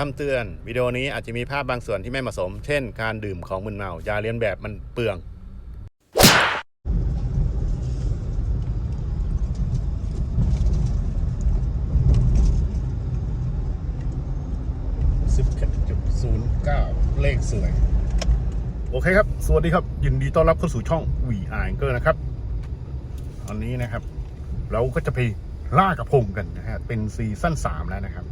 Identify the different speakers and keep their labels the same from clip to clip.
Speaker 1: คำเตือนวิดีโอนี้อาจจะมีภาพบางส่วนที่ไม่เหมาะสม เช่น การดื่มของมึนเมาอย่าเลียนแบบมันเปลือง11.09 เลขสวย โอเคครับ สวัสดีครับ ยินดีต้อนรับเข้าสู่ช่อง VR Anchor นะครับ ตอนนี้นะครับ เราก็จะไปล่ากระพงกันนะฮะ เป็นซีซั่น3แล้วนะครับ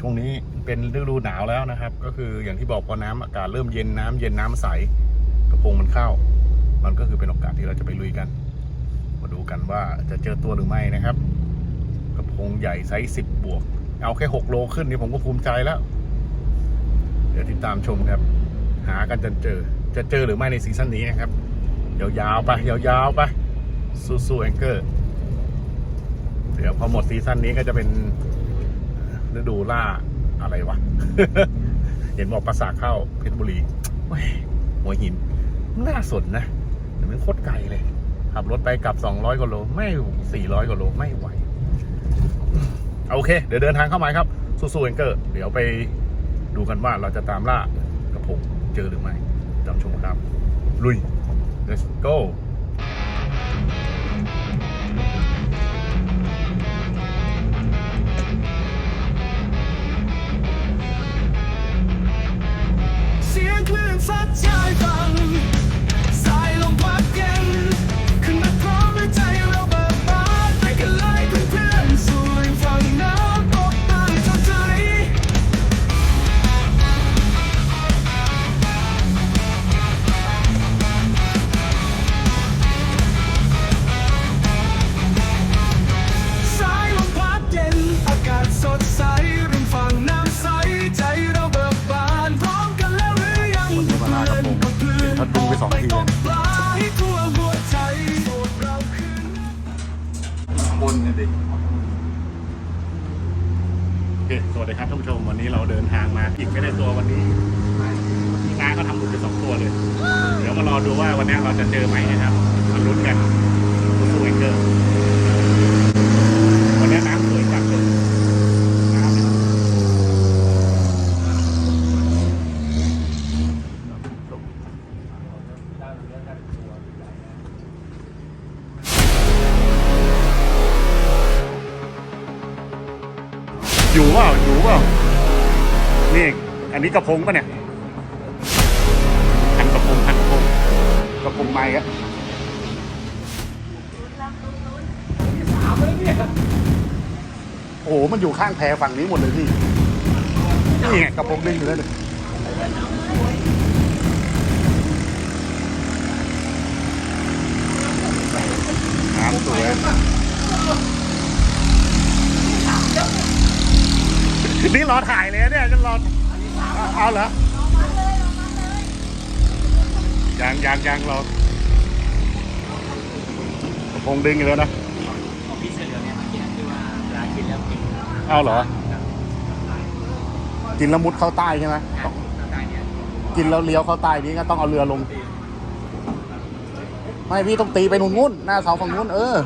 Speaker 1: ช่วงนี้ เป็นฤดูหนาวแล้วนะครับ ก็คืออย่างที่บอกพอน้ำอากาศเริ่มเย็นน้ำเย็นน้ำใสกระพงมันเข้า มันก็คือเป็นโอกาสที่เราจะไปลุยกัน มาดูกันว่าจะเจอตัวหรือไม่นะครับ กระพงใหญ่ไซส์สิบบวก เอาแค่หกโลขึ้นนี่ผมก็ภูมิใจแล้ว เดี๋ยวติดตามชมครับ หากันจนเจอ จะเจอหรือไม่ในซีซั่นนี้นะครับยาวๆไปยาวๆไปสู้ๆแองเกอร์เดี๋ยวพอหมดซีซั่นนี้ก็จะเป็นฤดูล่า อะไรวะ เห็นบอกปราสาเข้าเพชรบุรีเว้ยหัวหินน่าสนนะแต่มันโคตรไกลเลย ขับรถไปกลับ 200กว่าโล ไม่400กว่าโล ไม่ไหว โอเค เดี๋ยวเดินทางเข้ามาครับ สู้ๆแองเกอร์ เดี๋ยวไปดูกันว่าเราจะตามล่ากระพงเจอหรือไม่ตามชมครับ ลุย let's go
Speaker 2: ดิโอ
Speaker 1: เคสวัสดีครับท่านผู้ชมวันนี้เราเดินทางมาอีกไม่ได้ตัววันนี้ที่น้าก็ทำหลุดไปสองตัวเลย เดี๋ยวมารอดูว่าวันนี้เราจะเจอไหมนะครับมาลุ้นกันสู้ๆกันเถอะ นนี้กระพงปะเนี่ยพันกระพงพันกระพงกระพงไม้ครับโอ้โหมันอยู่ข้างแพฝั่งนี้หมดเลยพี่นี่ไงกระพงดึงอยู่แล้วเลยน้ำสวยนี่รอถ่ายเลยเนี่ยจะรอ เอาเอาเหรอยังยังยังรอกระพงดึงอยู่แล้วนะ
Speaker 3: ของพี่เสือเหลืองเนี่ยเมื่อกี้คือว่าเวลากินแล้วกิน
Speaker 1: เอาเหรอ กินแล้วมุดเข้าใต้ใช่ไหม
Speaker 3: ทานร่างกายเนี่ย
Speaker 1: กินแล้วเลี้ยวเข้าใต้นี้ก็ต้องเอาเรือลง ไม่พี่ต้องตีไปนู่นนู่นหน้าเสาฝั่งนู้นเออ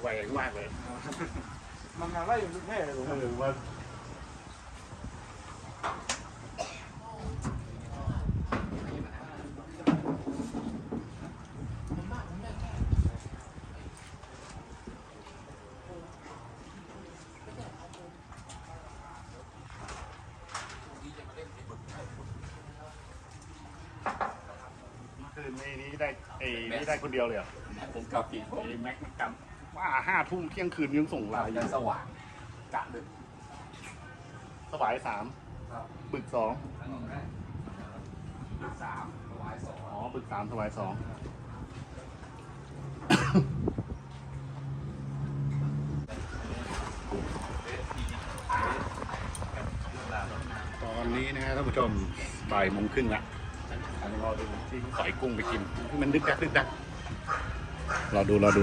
Speaker 1: ไวมากเลย
Speaker 4: มันมาไล่อยู่ทุกแม่เลย
Speaker 1: เออว่าคืนนี้นี้ได้เอ้นี่ได้คนเดียวเลยเหรอ
Speaker 3: ผมกับปีผมแม็กนักก รรม
Speaker 1: ว่าห้าทุ่มเที่ยงคืนยังส่งไล
Speaker 3: เรา
Speaker 1: น์อ
Speaker 3: จะ
Speaker 1: ยู่
Speaker 3: สว่างกะดึก
Speaker 1: สวายสามบึกสอง
Speaker 3: สามสวายสอง
Speaker 1: อ๋อบึกสามสวายสองตอนนี้นะฮะท่านผู้ชมบ่ายโมงครึ่งละรอดูที่สอยกุ้งไปกินที่มันดึกดักดึกดักรอดูรอดู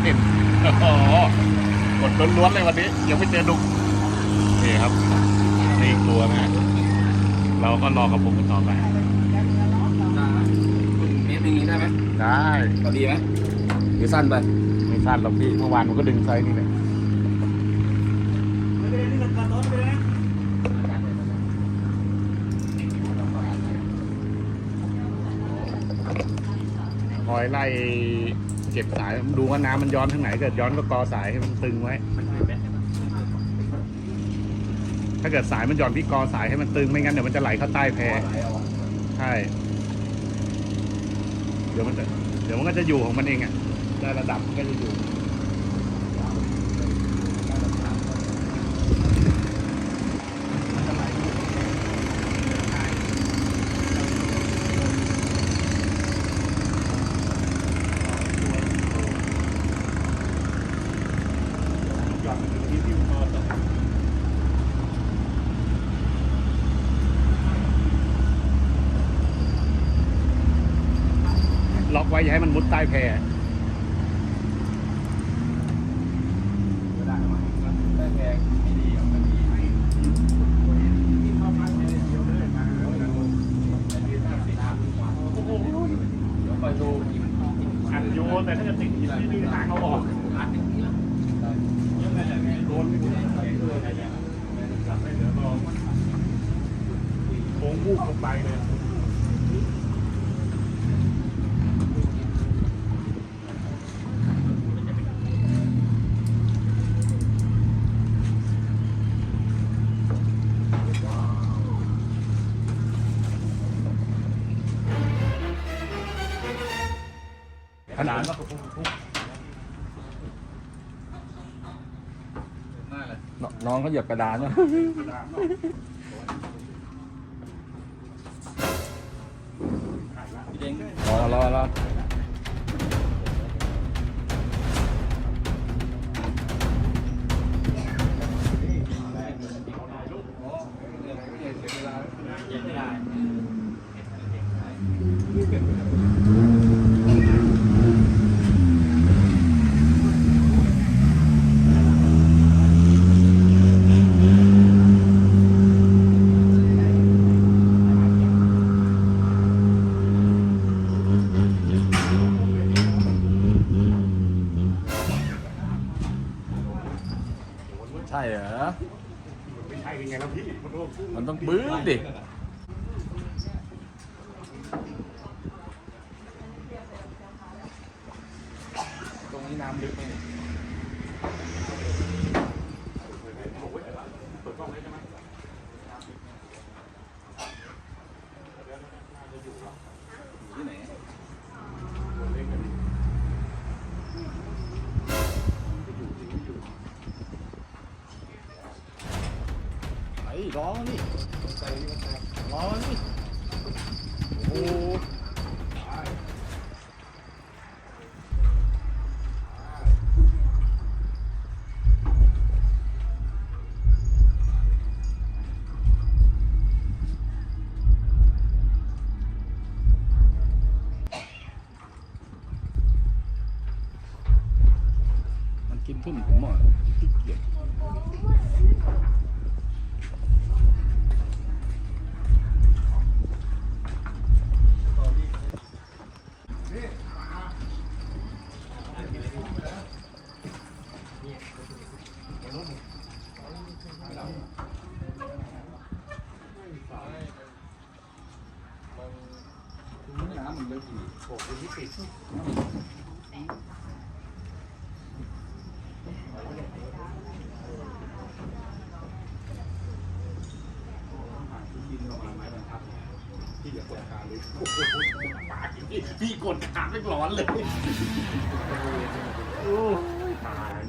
Speaker 1: แห่บางกระเต็นโอ้โหกดล้วนๆเลยวันนี้ยังไม่เจอดุกนี่ครับนี่อีกตัวนะฮะเราก็รอกระปุกกันต่อไป
Speaker 3: เมตรอย่างนี้ได้ไหม
Speaker 1: ได้
Speaker 3: พอดีไหมหรือสั้นไป
Speaker 1: ไม่สั้นหรอกพี่เมื่อวานมันก็ดึงไซส์นี่แหละคอยไล่ เก็บสายดูว่าน้ำมันย้อนทางไหนเกิดย้อนก็กอสายให้มันตึงไว้ ถ้าเกิดสายมันหย่อนพี่กอสายให้มันตึงไม่งั้นเดี๋ยวมันจะไหลเข้าใต้แพใช่เดี๋ยวมันจะเดี๋ยวมันก็จะอยู่ของมันเองอะได้ระดับมันก็จะอยู่ ล็ อกไว้อย่าให้มันมุดใต้แพ
Speaker 3: น้องเขาเหยียบกระดานเนาะรอรอรอใช่เหรอ
Speaker 1: ไม่ใช่ยังไงแล้วพี่มันโดนพุ่ง
Speaker 3: มันต้องบื้อดิ ตรงนี้น้ำลึกไหม ที่ไหน
Speaker 1: ไอ้ ร้องนี่ร้องนี่โอ้โหมันกินทุ่มผมอะขี้เกียจ พี่อย่ากดขาเลยโอ้โหปากพี่พี่ กดขาไม่ร้อนเลยโอ้ยตาย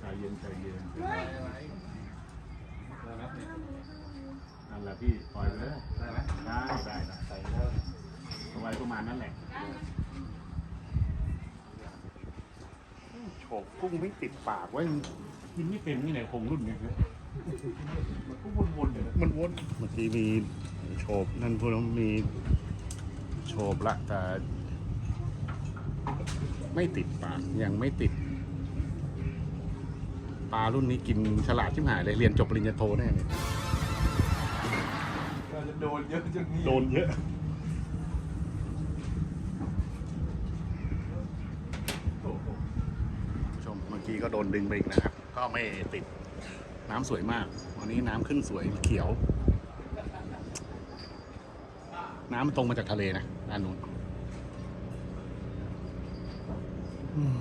Speaker 1: ใจเย็นใจเย็นนั่นแหละพี่ปล่อยไปเลยได้ไหมได้ได้ได้ใส่แล้วเอาไว้ประมาณนั้นแหละโฉบกุ้งไม่ติดปากไว้กินไม่เป็นนี่ไหนคงรุ่นเนี่ยมันก็วนๆเลยมันวนเมื่อกี้มี โฉบนั่นพวกนั้นมีโฉบละแต่ไม่ติดปากยังไม่ติด ปลารุ่นนี้กินฉลาดชิบหายเลยเรียนจบปริญญาโทแน่เลย
Speaker 4: เราจะโดนเยอะจนนี้
Speaker 1: โดนเยอะผู้ชมเมื่อกี้ก็โดนดึงไปอีกนะครับ ก็ไม่ติดน้ำสวยมาก วันนี้น้ำขึ้นสวยเขียว น้ำมันตรงมาจากทะเลนะด้านนู้นอืม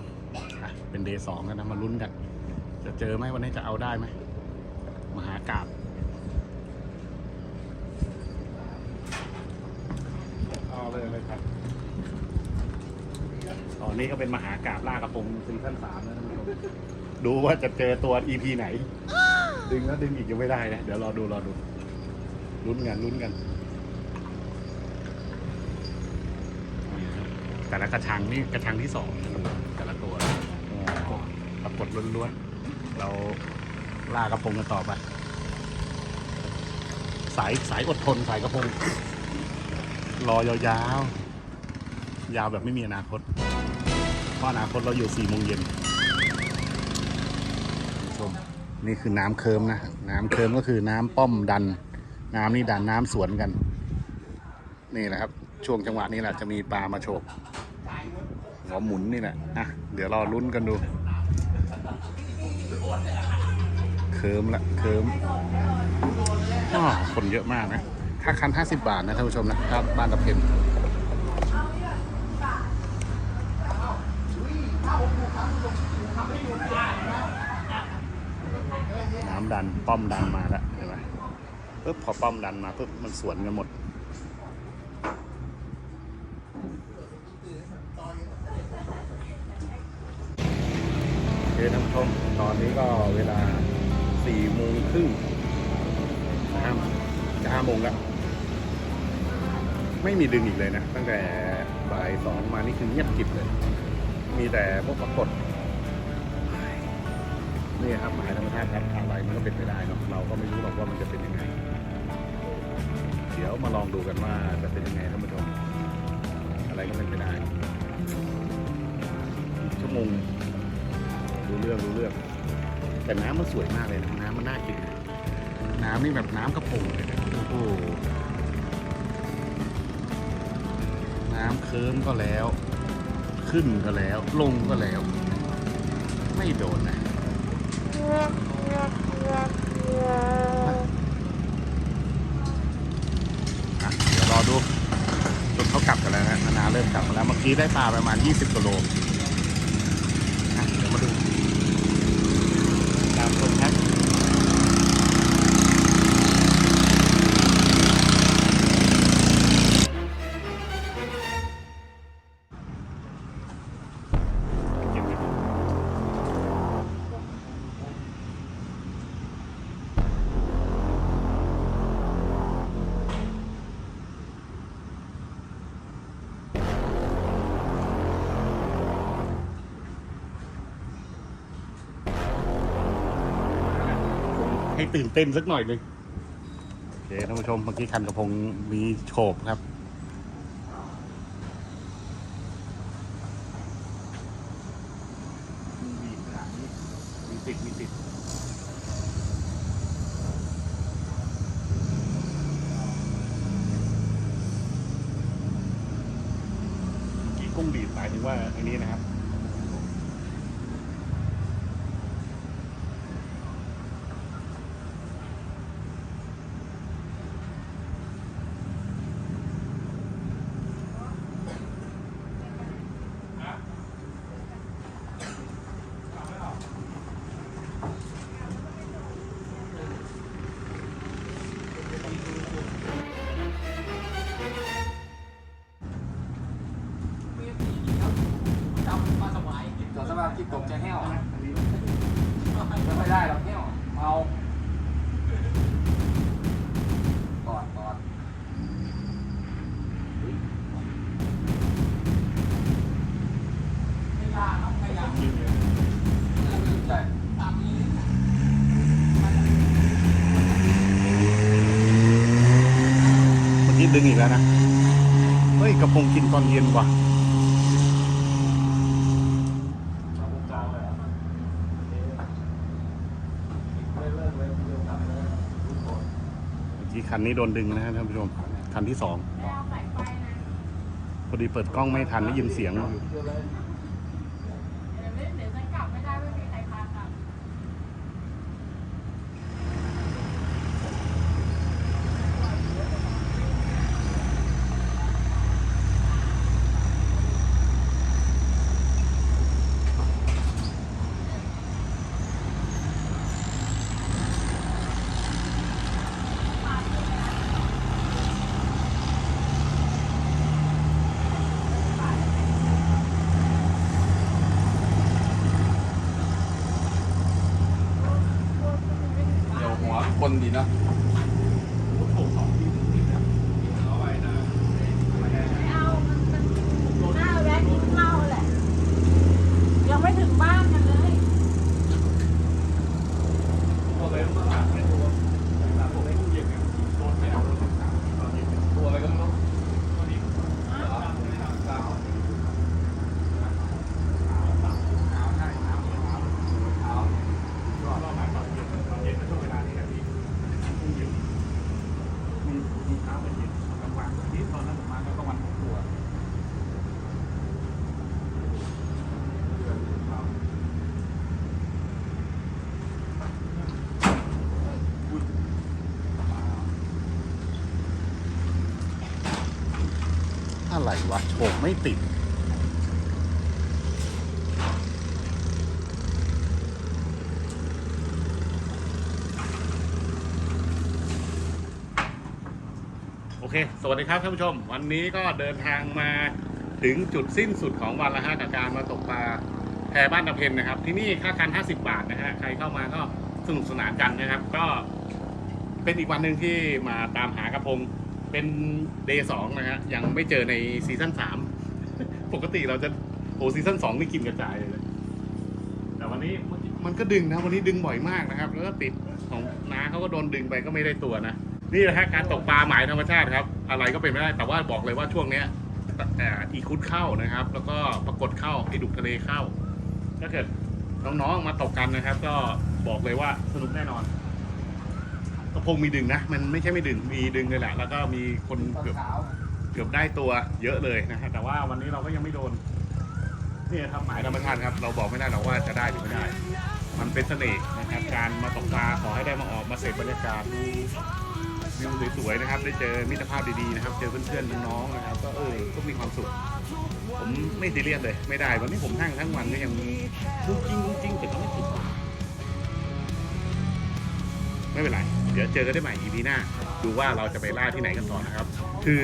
Speaker 1: อะเป็นเดย์สองกันนะมาลุ้นกัน จะเจอไหมวันนี้จะเอาได้ไหมมหากราบเอาเลยเลยครับ ตอนนี้ก็เป็นมหากราบล่ากระพงซีซั่นสามแล้วท่านผู้ชมดูว่าจะเจอตัว EP ไหน ดึงแล้วดึงอีกยังไม่ได้นะ เดี๋ยวรอดูรอดูลุ้นกันลุ้นกัน แต่ละกระชังนี่กระชังที่สองแต่ละตัวปรากฏล้วนๆ เราล่ากระพงกันต่อไป สายสายอดทนสายกระพง รอยาวๆ ยาวแบบไม่มีอนาคต เพราะอนาคตเราอยู่สี่โมงเย็นชมนี่คือน้ำเคิมนะ น้ำเคิมก็คือน้ำป้อมดัน น้ำนี่ดันน้ำสวนกัน นี่แหละครับ ช่วงจังหวะนี้แหละจะมีปลามาโฉบ หัวหมุนนี่แหละอะเดี๋ยวรอลุ้นกันดู เคิมละเคิมอ้อคนเยอะมากนะค่าคัน 50 บาทนะท่านผู้ชมนะครับบ้านตะเพ็ญน้ำดันป้อมดันมาแล้วเห็นไหมปุ๊บพอป้อมดันมาปุ๊บมันสวนกันหมด โอเคท่านผู้ชม ต อนนี้ก็เวลาสี่โมงครึ่งห้าจะห้าโมงแล้วไม่มีดึงอีกเลยนะ ตั้งแต่บ่ายสองมานี่คือเงียบกิบเลย มีแต่พวกปรากฏนี่ครับหมายธรรมชาติครับอะไรมันก็เป็นไปได้เนาะเราก็ไม่รู้หรอกว่ามันจะเป็นยังไง เดี๋ยวมาลองดูกันว่าจะเป็นยังไงท่านผู้ชมอะไรก็เป็นไปได้ชั่วโมงดูเรื่องดูเรื่อง แต่น้ำมันสวยมากเลยนะน้ำมันน่ากินน้ำนี่แบบน้ำกระพงเลยนะโอ้โหน้ำเคิร์มก็แล้ว ขึ้นก็แล้ว ลงก็แล้ว ไม่โดนนะเดี๋ยวรอดูจนเขากลับกันแล้วนะนานาเริ่มกลับมาแล้วเมื่อกี้ได้ปลาประมาณ 20กิโล ตื่นเต้นสักหน่อยหนึ่งโอเคท่านผู้ชมเมื่อกี้คันกระพงมีโฉบครับมีติดมีติดกี่กุ้งดีดหมายถึงว่าอันนี้นะครับ แล้วนะ เฮ้ยกระพงกินตอนเย็นว่ะเมื่อกี้คันนี้โดนดึงนะครับท่านผู้ชม คันที่สองพอดีเปิดกล้องไม่ทันได้ยินเสียง
Speaker 4: คนดีเนาะ
Speaker 5: น่าแวะกินข้าวแหละ ยังไม่ถึงบ้านกันเลย
Speaker 4: ตัวอะไรก็ไม่รู้
Speaker 1: อะไรวะโฉบไม่ติด โอเค สวัสดีครับท่านผู้ชม วันนี้ก็เดินทางมาถึงจุดสิ้นสุดของวันละห้ากับการมาตกปลาแพบ้านตะเพนนะครับ ที่นี่ค่าคัน 50 บาทนะฮะใครเข้ามาก็สนุกสนานกันนะครับ ก็เป็นอีกวันหนึ่งที่มาตามหากระพง เป็นเดย์สองนะฮะยังไม่เจอในซีซั่นสามปกติเราจะโอ้ซีซั่นสองนี่กินกระจายเลย แต่วันนี้มันก็ดึงนะวันนี้ดึงบ่อยมากนะครับ แล้วก็ติดของน้าเขาก็โดนดึงไปก็ไม่ได้ตัวนะนี่นะฮะการตกปลาหมายธรรมชาติครับ อะไรก็เป็นไม่ได้แต่ว่าบอกเลยว่าช่วงเนี้ยอีคุดเข้านะครับ แล้วก็ปรากฏเข้าไอดุกทะเลเข้า ถ้าเกิดน้องๆมาตกกันนะครับ ก็บอกเลยว่าสนุกแน่นอน กระพงมีดึงนะ มันไม่ใช่ไม่ดึงมีดึงเลยแหละ แล้วก็มีคนเกือบเกือบได้ตัวเยอะเลยนะฮะแต่ว่าวันนี้เราก็ยังไม่โดนนี่ครับหมายธรรมชาติครับ เราบอกไม่ได้หรอกว่าจะได้หรือไม่ได้ มันเป็นเสน่ห์นะครับ การมาตกปลาขอให้ได้มาออกมาเสพบรรยากาศดูวิวสวยๆนะครับ ได้เจอมิตรภาพดีๆนะครับ เจอเพื่อนๆน้องๆนะครับ ก็เออก็มีความสุข ผมไม่ซีเรียสเลย ไม่ได้ วันนี้ผมนั่งทั้งวันก็ยังมุ้งจิ้งมุ้งจิ้งแต่ก็ไม่ติดไม่เป็นไร เดี๋ยวเจอกันได้ใหม่ EP หน้า ดูว่าเราจะไปล่าที่ไหนกันต่อนะครับ คือ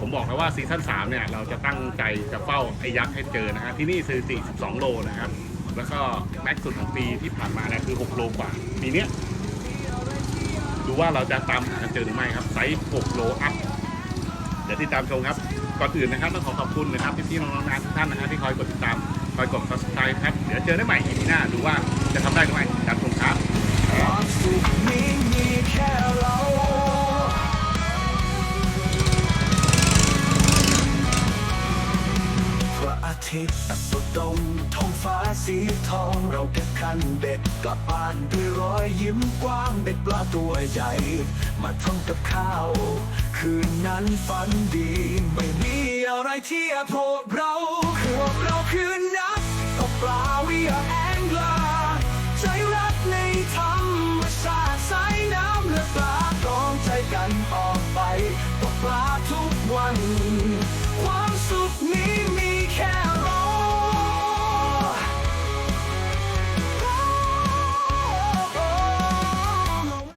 Speaker 1: ผมบอกแล้วว่าซีซั่น3เนี่ยเราจะตั้งใจจะเฝ้าไอ้ยักษ์ให้เจอนะฮะที่นี่คือ42โลนะครับ แล้วก็แม็กซ์สุดของปีที่ผ่านมาเนี่ยคือ 6 โลกว่าปีเนี้ยดูว่าเราจะตามหากันเจอหรือไม่ครับไซส์6โลอัพเดี๋ยวติดตามชมครับก่อนอื่นนะครับต้องขอขอบคุณนะครับพี่ๆน้องๆทุกท่านนะฮะที่คอยกดติดตามคอยกด subscribe ครับ เดี๋ยวเจอได้ใหม่ EP หน้าดูว่าจะทำได้หรือไม่ติดตามชมครับ
Speaker 2: ฟ้าพระอาทิตย์สุดตรงท้องฟ้าสีทองเราเก็บคันเบ็ดกลับบ้านด้วยรอยยิ้มกว้างเบ็ดปลาตัวใหญ่ มาทำกับข้าว คืนนั้นฝันดี ไม่มีอะไรที่พวกเราพวกเราคือนักตกปลา we are ตกปลาทุกวัน ความสุขนี้